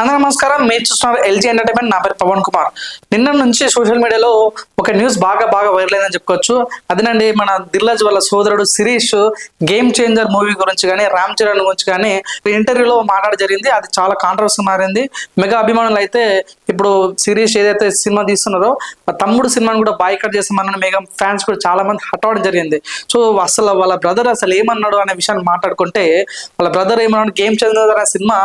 అందరూ నమస్కారం. మీరు చూస్తున్నారు ఎల్జీ ఎంటర్టైన్మెంట్ నా పేరు పవన్ కుమార్. నిన్న నుంచి సోషల్ మీడియాలో ఒక న్యూస్ బాగా బాగా వైరల్ అయిందని చెప్పుకోవచ్చు. అదేనండి మన దిల్లాజ్ వాళ్ళ సోదరుడు శిరీష్ గేమ్ చేంజర్ మూవీ గురించి కానీ రామ్ చరణ్ గురించి కానీ ఇంటర్వ్యూలో మాట్లాడ జరిగింది. అది చాలా కాంట్రవర్సీ మారింది. మెగా అభిమానులు అయితే ఇప్పుడు శిరీష్ ఏదైతే సినిమా తీస్తున్నారో తమ్ముడు సినిమాని కూడా బాయ్కట్ చేస్తామని మెగా ఫ్యాన్స్ కూడా చాలా మంది హట్ అవడం జరిగింది. సో అసలు వాళ్ళ బ్రదర్ అసలు ఏమన్నాడు అనే విషయాన్ని మాట్లాడుకుంటే వాళ్ళ బ్రదర్ ఏమన్నాడు గేమ్ చేంజర్ అనే సినిమా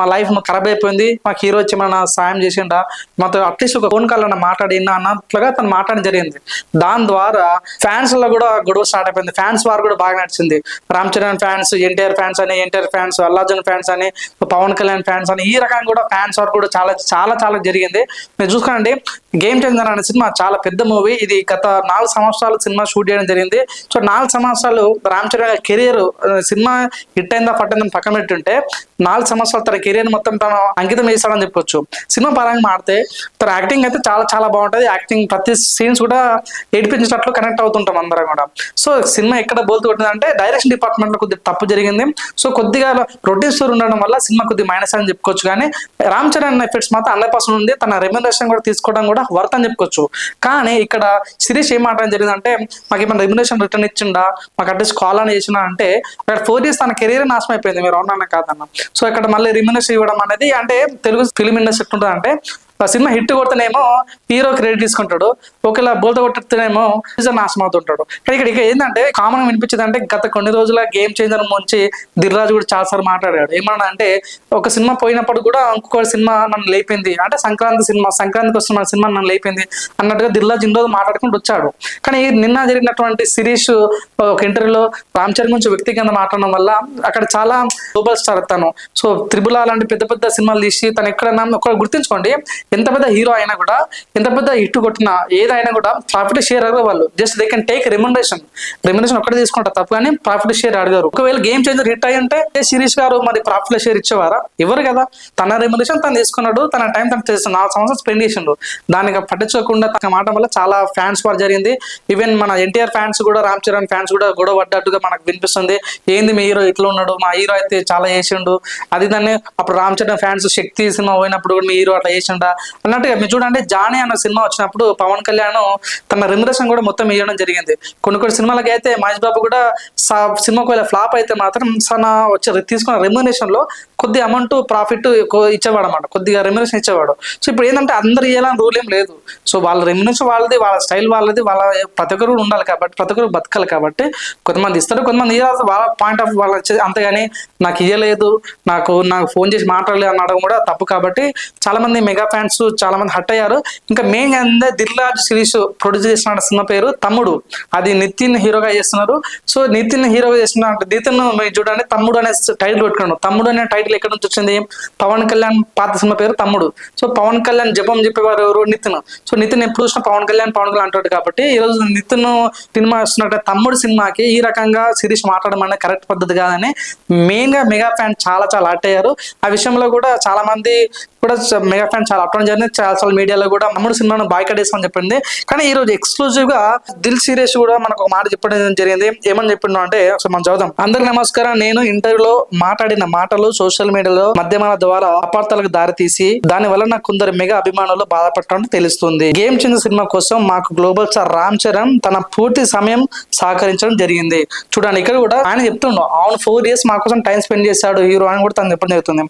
మా లైఫ్ ఖరాబ్ అయిపోయింది మాకు హీరో వచ్చి మన సాయం చేసిండా? మాతో అట్లీస్ట్ ఒక ఫోన్ కాల్ అన్న మాట్లాడినా అన్నట్లుగా తను మాట్లాడడం జరిగింది. దాని ద్వారా ఫ్యాన్స్లో కూడా గొడవ స్టార్ట్ అయిపోయింది. ఫ్యాన్స్ వారు కూడా బాగా నడిచింది. Ram Charan fans NTR fans అని ఎన్టీఆర్ ఫ్యాన్స్ అల్లార్జున్ ఫ్యాన్స్ అని పవన్ కళ్యాణ్ ఫ్యాన్స్ అని ఈ రకంగా కూడా ఫ్యాన్స్ వారు కూడా చాలా చాలా చాలా జరిగింది. మీరు చూసుకోండి గేమ్ చేంజర్ అనే సినిమా చాలా పెద్ద మూవీ ఇది గత నాలుగు సంవత్సరాలు సినిమా షూట్ చేయడం జరిగింది. సో నాలుగు సంవత్సరాలు Ram Charan career cinema hit అయిందా పట్టిందని పక్కన పెట్టుంటే నాలుగు సంవత్సరాలు తన కెరీర్ మొత్తం తను అంకితం చేస్తాడని చెప్పొచ్చు. సినిమా పరంగా మాడితే తన యాక్టింగ్ అయితే చాలా చాలా బాగుంటుంది. యాక్టింగ్ ప్రతి సీన్స్ కూడా ఏడిపించినట్లు కనెక్ట్ అవుతుంటాం అందరం కూడా. సో సినిమా ఎక్కడ బోల్తు కొట్టిందంటే డైరెక్షన్ డిపార్ట్మెంట్లో కొద్దిగా తప్పు జరిగింది. సో కొద్దిగా ప్రొడ్యూసర్ ఉండడం వల్ల సినిమా కొద్దిగా మైనస్ అని చెప్పుకోవచ్చు కానీ రామ్ చరణ్ ఎఫెక్ట్స్ మాత్రం హండ్రెడ్ పర్సెంట్ ఉంది. తన రెమ్యునరేషన్ కూడా తీసుకోవడం కూడా వర్త్ అని చెప్పుకోవచ్చు. కానీ ఇక్కడ సిరీస్ ఏం మాట్లాడడం జరిగిందంటే మాకు ఏమైనా రెమ్యునరేషన్ రిటర్న్ ఇచ్చిండా? మాకు అట్లీస్ట్ కాల్ అని చేసిన అంటే అక్కడ ఫోర్ ఇయర్స్ తన కెరీర్ నాశనం అయిపోయింది. మీరు అవునా కాదన్న. సో ఇక్కడ మళ్ళీ రెమ్యునరేషన్ ఇవ్వడం అనేది అంటే తెలుగు ఫిలిం ఇండస్ట్రీ ఎట్లుంటుంది అంటే ఆ సినిమా హిట్ కొడితేనేమో హీరో క్రెడిట్ తీసుకుంటాడు. ఒకవేళ బోల్త కొట్టితేనేమో నిజం నాశనం అవుతుంటాడు కానీ ఇక్కడ ఇక్కడ ఏంటంటే కామన్ వినిపించింది అంటే గత కొన్ని రోజుల గేమ్ చేంజర్ ముంచి దిల్రాజు కూడా చాలాసార్లు మాట్లాడాడు. ఏమన్నా అంటే ఒక సినిమా పోయినప్పుడు కూడా ఇంకొక సినిమా నన్ను లేపింది. అంటే సంక్రాంతి సినిమా సంక్రాంతికి వస్తున్న సినిమా నన్ను లేపింది అన్నట్టుగా దిల్రాజు ఇన్ని రోజులు మాట్లాడుకుంటూ వచ్చాడు. కానీ నిన్న జరిగినటువంటి సిరీస్ ఒక ఇంటర్వ్యూలో రామ్ చరణ్ గురించి వ్యక్తిగతంగా మాట్లాడడం వల్ల అక్కడ చాలా గ్లోబల్ స్టార్ తను సో త్రిబుల్ లాంటి పెద్ద పెద్ద సినిమాలు తీసి తను ఎక్కడైనా ఒక గుర్తుంచుకోండి ఎంత పెద్ద హీరో అయినా కూడా ఎంత పెద్ద హిట్ కొట్టినా ఏదైనా కూడా ప్రాఫిట్ షేర్ అడగరు వాళ్ళు. Just they can take remuneration remuneration ఒక్కటే తీసుకుంటారు తప్పు కానీ ప్రాఫిట్ షేర్ అడగారు. ఒకవేళ గేమ్ చేంజర్ హిట్ అయ్యి ఉంటే సిరీస్ గారు మరి ప్రాఫిట్ షేర్ ఇచ్చేవారా? ఎవరు కదా? తన రెమ్యునరేషన్ తను తీసుకున్నాడు తన టైం తను చేస్తున్నాడు. నాలుగు సంవత్సరాలు స్పెండ్ చేసిండు. దానికి పట్టించుకోకుండా తన మాట వల్ల చాలా ఫ్యాన్స్ వారు జరిగింది. ఈవెన్ మన ఎన్టీఆర్ ఫ్యాన్స్ కూడా రామ్ చరణ్ ఫ్యాన్స్ కూడా గొడవ పడ్డట్టుగా మనకు వినిపిస్తుంది. ఏంది మీ హీరో ఇట్లా ఉన్నాడు? మా హీరో అయితే చాలా చేసిండు. అది దాన్ని అప్పుడు రామ్ చరణ్ ఫ్యాన్స్ శక్తి సినిమా పోయినప్పుడు కూడా మీ హీరో అట్లా చేసిండా? అన్నట్టుగా మీరు చూడండి జానీ అన్న సినిమా వచ్చినప్పుడు పవన్ కళ్యాణ్ తన రెమ్యునరేషన్ కూడా మొత్తం ఇవ్వడం జరిగింది. కొన్ని కొన్ని సినిమాలకి అయితే మహేష్ బాబు కూడా సా- సినిమాకు ఒకవేళ ఫ్లాప్ అయితే మాత్రం తన వచ్చే తీసుకున్న రెమ్యునేషన్లో కొద్ది అమౌంట్ ప్రాఫిట్ ఇచ్చేవాడు అనమాట కొద్దిగా రెమ్యునరేషన్ ఇచ్చేవాడు. సో ఇప్పుడు ఏంటంటే అందరు ఇవ్వాలని రూల్ ఏం లేదు. సో వాళ్ళ రెమ్యునరేషన్ వాళ్ళది వాళ్ళ స్టైల్ వాళ్ళది వాళ్ళ ప్రతి ఒక్కరు కూడా ఉండాలి కాబట్టి ప్రతి ఒక్కరు బతకాలి కాబట్టి కొంతమంది ఇస్తారు కొంతమంది ఇవ్వాలి వాళ్ళ పాయింట్ ఆఫ్ వాళ్ళ వచ్చేది అంతేగాని నాకు ఇవ్వలేదు నాకు నాకు ఫోన్ చేసి మాట్లాడలేదు అనడం కూడా తప్పు కాబట్టి చాలా మంది మెగా ఫ్యాన్స్ చాలా మంది హట్ అయ్యారు. ఇంకా మెయిన్ ఏంటంటే దిల్రాజ్ సిరీస్ ప్రొడ్యూస్ చేసిన సినిమా పేరు తమ్ముడు. అది నితిన్ హీరోగా చేస్తున్నారు. సో నితిన్ హీరోగా చేస్తున్న నితిన్ మీరు చూడండి తమ్ముడు అనే టైటిల్ పెట్టుకున్నాడు తమ్ముడు అనే టైటిల్ ఎక్కడి నుంచి వచ్చింది? పవన్ కళ్యాణ్ పాత సినిమా పేరు తమ్ముడు. సో పవన్ కళ్యాణ్ జపం చెప్పేవారు ఎవరు? నితిన్. సో నితిన్ ఎప్పుడు చూసినా పవన్ కళ్యాణ్ పవన్ కళ్యాణ్ అంటాడు కాబట్టి ఈ రోజు నితిన్ సినిమా వస్తున్నట్టు తమ్ముడు సినిమాకి ఈ రకంగా సిరీస్ మాట్లాడడం అనేది కరెక్ట్ పద్ధతి కాదని మెయిన్గా మెగా ఫ్యాన్ చాలా చాలా హట్ అయ్యారు. ఆ విషయంలో కూడా చాలా మంది కూడా మెగా ఫ్యాన్ చాలా అట్టడం జరిగింది చాలా మీడియాలో కూడా తమ్ముడు సినిమాను బాయ్కట్ చేస్తామని చెప్పింది. కానీ ఈ రోజు ఎక్స్క్లూజివ్గా దిల్ సీరియస్ కూడా మనకు ఒక మాట చెప్పడం జరిగింది. ఏమని చెప్పిండు అంటే ఒకసారి మనం చదువుదాం. అందరికి నమస్కారం. నేను ఇంటర్వ్యూలో మాట్లాడిన మాటలు సోషల్ మీడియాలో మాధ్యమాల ద్వారా అపార్థాలకు దారితీసి దాని వల్ల నాకు కొందరు మెగా అభిమానులు బాధపడటం తెలుస్తుంది. గేమ్ చేంజర్ సినిమా కోసం మాకు గ్లోబల్ స్టార్ రామ్ చరణ్ తన పూర్తి సమయం సహకరించడం జరిగింది. చూడండి ఇక్కడ కూడా ఆయన చెప్తుండు. అవును ఫోర్ ఇయర్స్ మా కోసం టైం స్పెండ్ చేశాడు హీరో అని కూడా తను చెప్పడం జరుగుతుంది.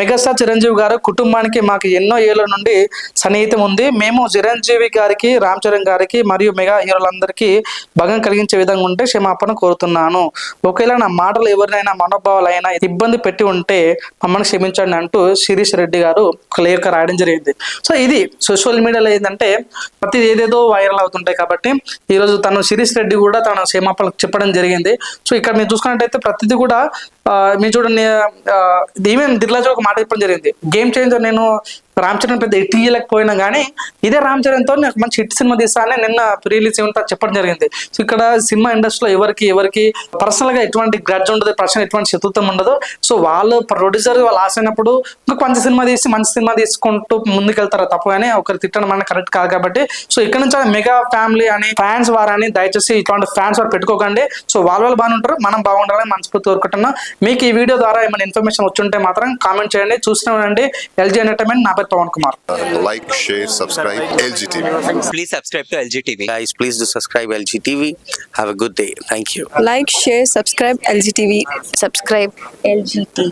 మెగాస్టార్ చిరంజీవి గారు కుటుంబానికి మాకు ఎన్నో నుండి సన్నిహితం ఉంది. మేము చిరంజీవి గారికి రామ్ చరణ్ గారికి మరియు మెగా హీరోలందరికీ భగం కలిగించే విధంగా ఉంటే క్షమాపణ కోరుతున్నాను. ఒకవేళ నా మాటలు ఎవరినైనా మనోభావాలైనా ఇబ్బంది పెట్టి ఉంటే మమ్మల్ని క్షమించండి అంటూ శిరీష్ రెడ్డి గారు ఒక లేఖ రాయడం జరిగింది. సో ఇది సోషల్ మీడియాలో ఏంటంటే ప్రతి ఏదేదో వైరల్ అవుతుంటాయి కాబట్టి ఈరోజు తను శిరీష్ రెడ్డి కూడా తన క్షమాపణ చెప్పడం జరిగింది. సో ఇక్కడ మీరు చూసుకున్నట్టయితే ప్రతిదీ కూడా మీరు చూడండి ఈవెన్ దిల్లాజో ఒక మాట చెప్పడం జరిగింది. గేమ్ చేంజర్ నేను రామ్ చరణ్ పెద్ద హిట్ ఇయ్యలేకపోయినా కానీ ఇదే రామ్ చరణ్తో నాకు మంచి హిట్ సినిమా తీస్తానని నిన్న రిలీజ్ ఉంటా చెప్పడం జరిగింది. సో ఇక్కడ సినిమా ఇండస్ట్రీలో ఎవరికి ఎవరికి పర్సనల్గా ఎటువంటి గ్రడ్జ్ ఉండదు పర్సనల్ ఎటువంటి శత్రుత్వం ఉండదు. సో వాళ్ళు ప్రొడ్యూసర్ వాళ్ళు ఆసైనప్పుడు ఇంకా మంచి సినిమా తీసి మంచి సినిమా తీసుకుంటూ ముందుకెళ్తారు తప్పు కానీ ఒకరు తిట్టడం అనేది కరెక్ట్ కాదు కాబట్టి. సో ఇక్కడ నుంచి మెగా ఫ్యామిలీ అని ఫ్యాన్స్ వారని దయచేసి ఇటువంటి ఫ్యాన్స్ వారు పెట్టుకోకండి. సో వాళ్ళ వాళ్ళు బాగానే ఉంటారు మనం బాగుండాలని మనస్ఫూర్తి కోరుకుంటున్నాం. మీకు ఈ వీడియో ద్వారా ఏమైనా ఇన్ఫర్మేషన్ వచ్చుంటే మాత్రం కామెంట్ చేయండి. చూస్తూనే ఉండండి. ఎల్జీ ఎంటర్టైన్మెంట్ నా పేరు Pawan Kumar like, share, subscribe, LGTV. Please subscribe to LG TV. Guys, please do subscribe LG TV. Have a good day. Thank you. like, share, subscribe LGTV. Subscribe LGTV.